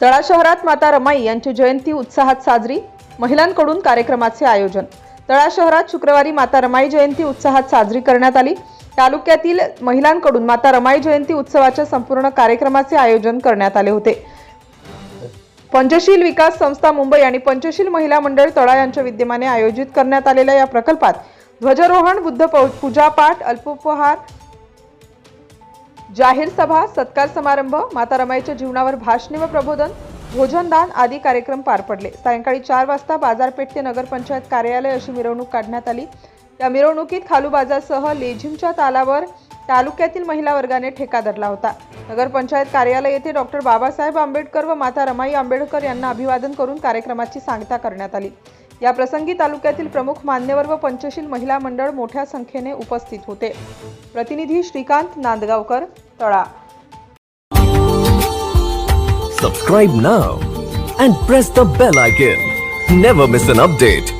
तळा शहरात माता रमाई यांची जयंती उत्साहात साजरी. महिलांकडून कार्यक्रमाचे आयोजन. तळा शहरात शुक्रवारी माता रमाई जयंती उत्साहात साजरी करण्यात आली. तालुक्यातील महिलांकडून माता रमाई जयंती उत्सवाच्या संपूर्ण कार्यक्रमाचे आयोजन करण्यात आले होते. पंचशील विकास संस्था मुंबई आणि पंचशील महिला मंडळ तळा यांच्या विद्यमाने आयोजित करण्यात आलेल्या या प्रकल्पात ध्वजारोहण बुद्ध पूजापाठ अल्पोपहार जाहीर सभा सत्कार समारंभ माता रमाईच्या जीवनावर भाषणे व प्रबोधन भोजनदान आदी कार्यक्रम पार पडले. सायंकाळी चार वाजता बाजारपेठ ते नगरपंचायत कार्यालय अशी मिरवणूक काढण्यात आली. या मिरवणुकीत खालू बाजारसह लेझिमच्या तालावर तालुक्यातील महिला वर्गाने ठेका धरला होता. नगरपंचायत कार्यालय येथे डॉक्टर बाबासाहेब आंबेडकर व माता रमाई आंबेडकर यांना अभिवादन करून कार्यक्रमाची सांगता करण्यात आली. या प्रसंगी तालुक्यातील प्रमुख मान्यवर व पंचशील महिला मंडळ मोठ्या संख्येने उपस्थित होते. प्रतिनिधी Shrikant Nandgaonkar Tala. Subscribe now and press the bell icon never miss an update